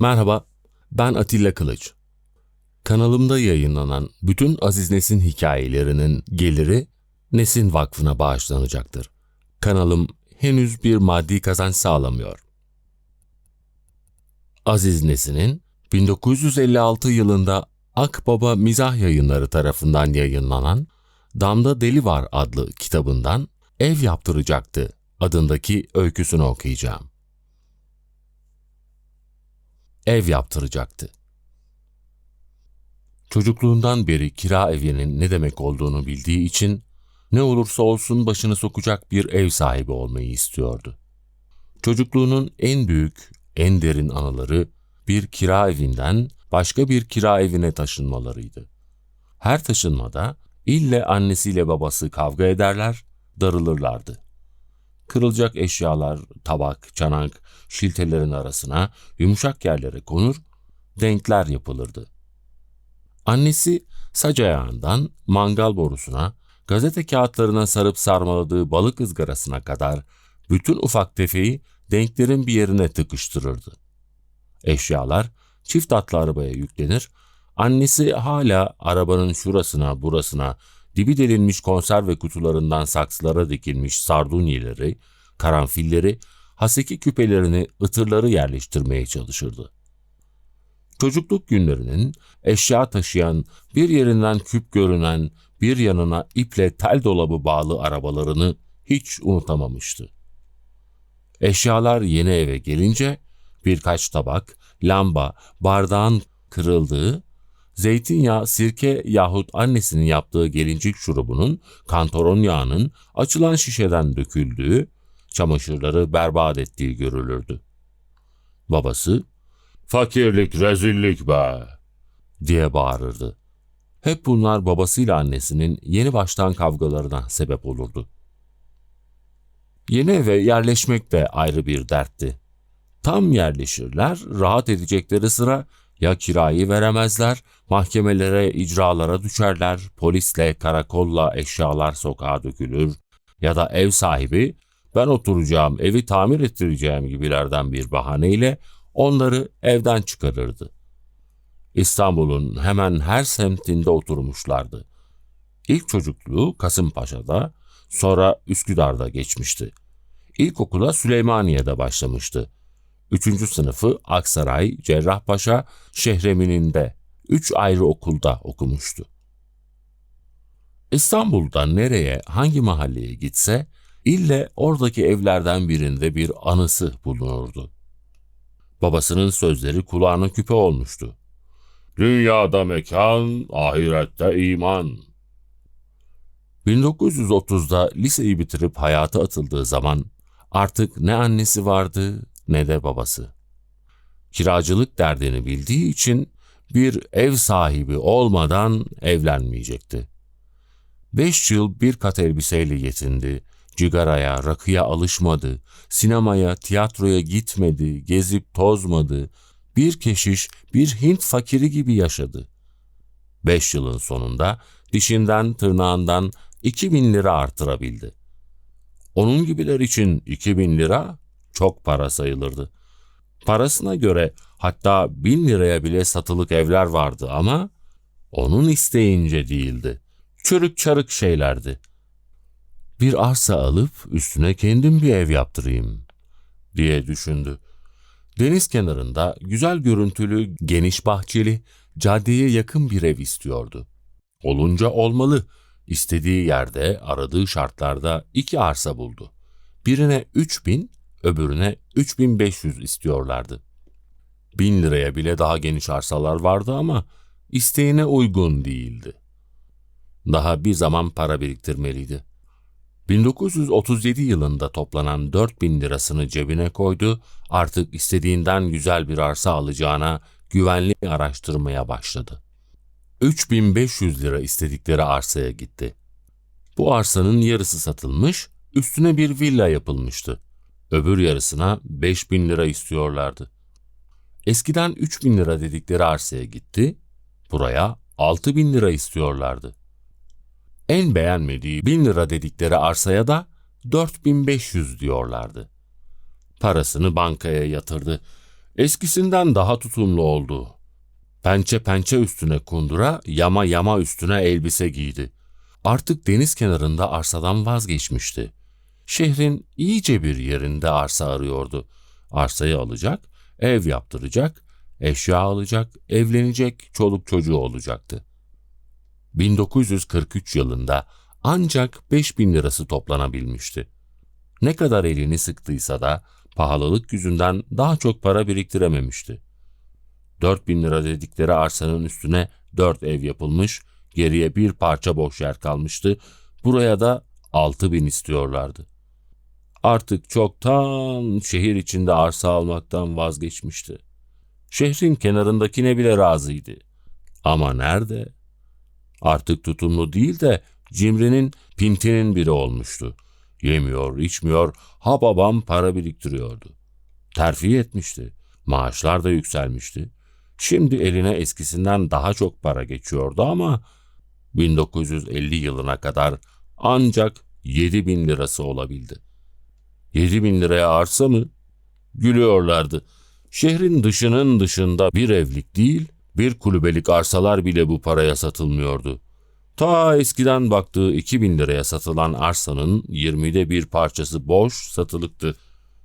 Merhaba, ben Atilla Kılıç. Kanalımda yayınlanan bütün Aziz Nesin hikayelerinin geliri Nesin Vakfı'na bağışlanacaktır. Kanalım henüz bir maddi kazanç sağlamıyor. Aziz Nesin'in 1956 yılında Akbaba Mizah Yayınları tarafından yayınlanan Damda Deli Var adlı kitabından Ev Yaptıracaktı adındaki öyküsünü okuyacağım. Ev yaptıracaktı. Çocukluğundan beri kira evinin ne demek olduğunu bildiği için ne olursa olsun başını sokacak bir ev sahibi olmayı istiyordu. Çocukluğunun en büyük, en derin anıları bir kira evinden başka bir kira evine taşınmalarıydı. Her taşınmada ille annesiyle babası kavga ederler, darılırlardı. Kırılacak eşyalar, tabak, çanak, şiltelerin arasına yumuşak yerlere konur, denkler yapılırdı. Annesi sac ayağından mangal borusuna, gazete kağıtlarına sarıp sarmaladığı balık ızgarasına kadar bütün ufak tefeyi denklerin bir yerine tıkıştırırdı. Eşyalar çift atlı arabaya yüklenir, annesi hala arabanın şurasına burasına dibi delinmiş konserve kutularından saksılara dikilmiş sardunyeleri, karanfilleri, haseki küpelerini, ıtırları yerleştirmeye çalışırdı. Çocukluk günlerinin eşya taşıyan, bir yerinden küp görünen, bir yanına iple tel dolabı bağlı arabalarını hiç unutamamıştı. Eşyalar yeni eve gelince birkaç tabak, lamba, bardağın kırıldığı, zeytinyağı, sirke yahut annesinin yaptığı gelincik şurubunun kantaron yağının açılan şişeden döküldüğü, çamaşırları berbat ettiği görülürdü. Babası, fakirlik rezillik be diye bağırırdı. Hep bunlar babasıyla annesinin yeni baştan kavgalarına sebep olurdu. Yeni eve yerleşmek de ayrı bir dertti. Tam yerleşirler, rahat edecekleri sıra ya kirayı veremezler, mahkemelere, icralara düşerler, polisle, karakolla eşyalar sokağa dökülür ya da ev sahibi ben oturacağım, evi tamir ettireceğim gibilerden bir bahaneyle onları evden çıkarırdı. İstanbul'un hemen her semtinde oturmuşlardı. İlk çocukluğu Kasımpaşa'da, sonra Üsküdar'da geçmişti. İlkokula Süleymaniye'de başlamıştı. Üçüncü sınıfı Aksaray, Cerrahpaşa, Şehremini'nde üç ayrı okulda okumuştu. İstanbul'da nereye, hangi mahalleye gitse ille oradaki evlerden birinde bir anısı bulunurdu. Babasının sözleri kulağına küpe olmuştu. Dünyada mekan, ahirette iman. 1930'da liseyi bitirip hayata atıldığı zaman artık ne annesi vardı ne de babası. Kiracılık derdini bildiği için bir ev sahibi olmadan evlenmeyecekti. Beş yıl bir kat elbiseyle yetindi, cigaraya, rakıya alışmadı, sinemaya, tiyatroya gitmedi, gezip tozmadı, bir keşiş, bir Hint fakiri gibi yaşadı. Beş yılın sonunda dişinden tırnağından iki bin lira artırabildi. Onun gibiler için iki bin lira çok para sayılırdı. Parasına göre hatta bin liraya bile satılık evler vardı ama onun isteyince değildi. Çürük çarık şeylerdi. Bir arsa alıp üstüne kendim bir ev yaptırayım diye düşündü. Deniz kenarında güzel görüntülü, geniş bahçeli, caddeye yakın bir ev istiyordu. Olunca olmalı. İstediği yerde, aradığı şartlarda iki arsa buldu. Birine 3000, öbürüne 3500 istiyorlardı. Bin liraya bile daha geniş arsalar vardı ama isteğine uygun değildi. Daha bir zaman para biriktirmeliydi. 1937 yılında toplanan 4000 lirasını cebine koydu, artık istediğinden güzel bir arsa alacağına güvenli araştırmaya başladı. 3500 lira istedikleri arsaya gitti. Bu arsanın yarısı satılmış, üstüne bir villa yapılmıştı. Öbür yarısına 5000 lira istiyorlardı. Eskiden 3000 lira dedikleri arsaya gitti, buraya 6000 lira istiyorlardı. En beğenmediği 1000 lira dedikleri arsaya da 4500 diyorlardı. Parasını bankaya yatırdı. Eskisinden daha tutumlu oldu. Pençe pençe üstüne kundura, yama yama üstüne elbise giydi. Artık deniz kenarında arsadan vazgeçmişti. Şehrin iyice bir yerinde arsa arıyordu. Arsayı alacak, ev yaptıracak, eşya alacak, evlenecek, çoluk çocuğu olacaktı. 1943 yılında ancak 5000 lirası toplanabilmişti. Ne kadar elini sıktıysa da pahalılık yüzünden daha çok para biriktirememişti. 4000 lira dedikleri arsanın üstüne 4 ev yapılmış, geriye bir parça boş yer kalmıştı. Buraya da 6000 istiyorlardı. Artık çoktan şehir içinde arsa almaktan vazgeçmişti. Şehrin kenarındakine bile razıydı. Ama nerede? Artık tutumlu değil de cimrinin pintinin biri olmuştu. Yemiyor, içmiyor, ha babam para biriktiriyordu. Terfi etmişti. Maaşlar da yükselmişti. Şimdi eline eskisinden daha çok para geçiyordu ama 1950 yılına kadar ancak 7 bin lirası olabildi. 7 bin liraya arsa mı? Gülüyorlardı. Şehrin dışının dışında bir evlik değil, bir kulübelik arsalar bile bu paraya satılmıyordu. Ta eskiden baktığı 2000 liraya satılan arsanın 20'de bir parçası boş satılıktı.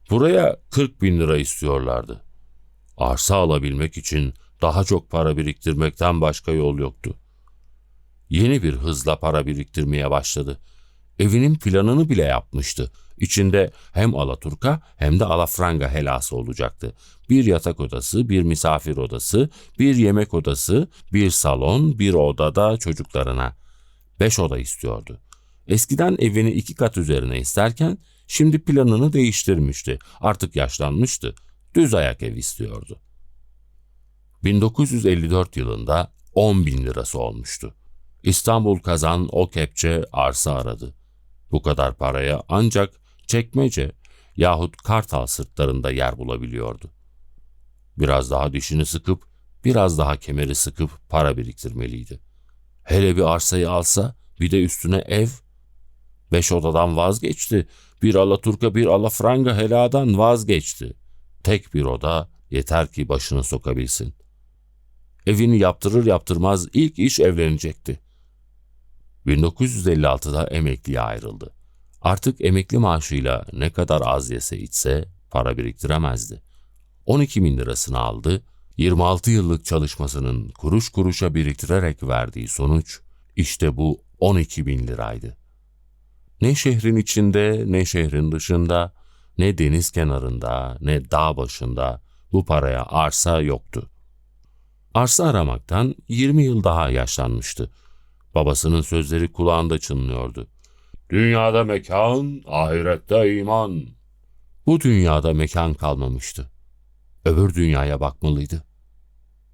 Buraya 40 bin lira istiyorlardı. Arsa alabilmek için daha çok para biriktirmekten başka yol yoktu. Yeni bir hızla para biriktirmeye başladı. Evinin planını bile yapmıştı. İçinde hem Alaturka hem de Alafranga helası olacaktı. Bir yatak odası, bir misafir odası, bir yemek odası, bir salon, bir odada çocuklarına. Beş oda istiyordu. Eskiden evini iki kat üzerine isterken şimdi planını değiştirmişti. Artık yaşlanmıştı. Düz ayak ev istiyordu. 1954 yılında 10 bin lirası olmuştu. İstanbul kazan o kepçe arsa aradı. Bu kadar paraya ancak çekmece yahut kartal sırtlarında yer bulabiliyordu. Biraz daha dişini sıkıp, biraz daha kemeri sıkıp para biriktirmeliydi. Hele bir arsayı alsa, bir de üstüne ev. Beş odadan vazgeçti. Bir Alaturka bir Alafranga heladan vazgeçti. Tek bir oda yeter ki başını sokabilsin. Evini yaptırır yaptırmaz ilk iş evlenecekti. 1956'da emekliye ayrıldı. Artık emekli maaşıyla ne kadar az yese içse para biriktiremezdi. 12 bin lirasını aldı, 26 yıllık çalışmasının kuruş kuruşa biriktirerek verdiği sonuç işte bu 12 bin liraydı. Ne şehrin içinde ne şehrin dışında ne deniz kenarında ne dağ başında bu paraya arsa yoktu. Arsa aramaktan 20 yıl daha yaşlanmıştı. Babasının sözleri kulağında çınlıyordu. Dünyada mekan, ahirette iman. Bu dünyada mekan kalmamıştı. Öbür dünyaya bakmalıydı.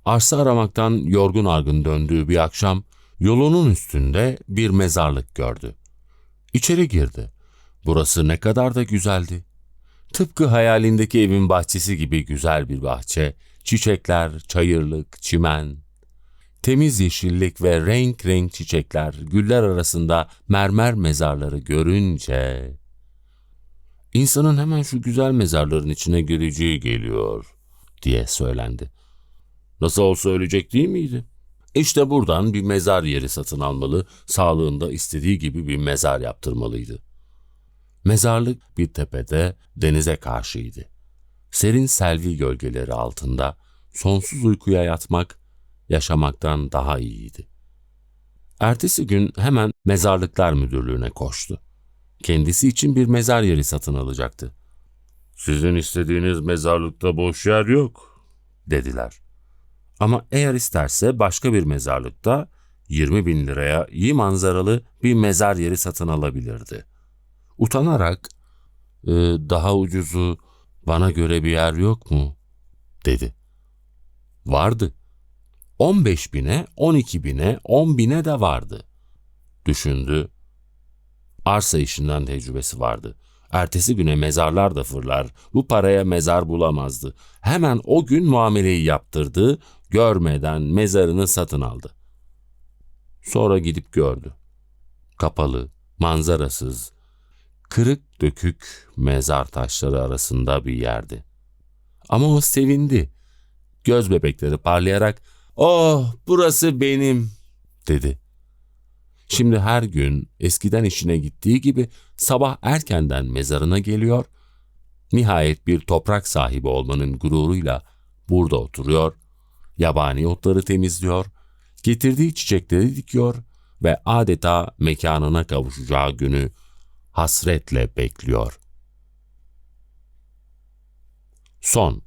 Arsa aramaktan yorgun argın döndüğü bir akşam yolunun üstünde bir mezarlık gördü. İçeri girdi. Burası ne kadar da güzeldi. Tıpkı hayalindeki evin bahçesi gibi güzel bir bahçe, çiçekler, çayırlık, çimen, temiz yeşillik ve renk renk çiçekler, güller arasında mermer mezarları görünce insanın hemen şu güzel mezarların içine gireceği geliyor diye söylendi. Nasıl olsa ölecek değil miydi? İşte buradan bir mezar yeri satın almalı, sağlığında istediği gibi bir mezar yaptırmalıydı. Mezarlık bir tepede denize karşıydı. Serin selvi gölgeleri altında sonsuz uykuya yatmak yaşamaktan daha iyiydi. Ertesi gün hemen mezarlıklar müdürlüğüne koştu. Kendisi için bir mezar yeri satın alacaktı. Sizin istediğiniz mezarlıkta boş yer yok, dediler. Ama eğer isterse başka bir mezarlıkta 20 bin liraya iyi manzaralı bir mezar yeri satın alabilirdi. Utanarak, e, daha ucuzu bana göre bir yer yok mu? dedi. Vardı. 15 bine, 12 bine, 10 bine de vardı. Düşündü. Arsa işinden tecrübesi vardı. Ertesi güne mezarlar da fırlar. Bu paraya mezar bulamazdı. Hemen o gün muameleyi yaptırdı, görmeden mezarını satın aldı. Sonra gidip gördü. Kapalı, manzarasız, kırık dökük mezar taşları arasında bir yerdi. Ama o sevindi. Göz bebekleri parlayarak "Oh, burası benim." dedi. Şimdi her gün eskiden işine gittiği gibi sabah erkenden mezarına geliyor, nihayet bir toprak sahibi olmanın gururuyla burada oturuyor, yabani otları temizliyor, getirdiği çiçekleri dikiyor ve adeta mekanına kavuşacağı günü hasretle bekliyor. Son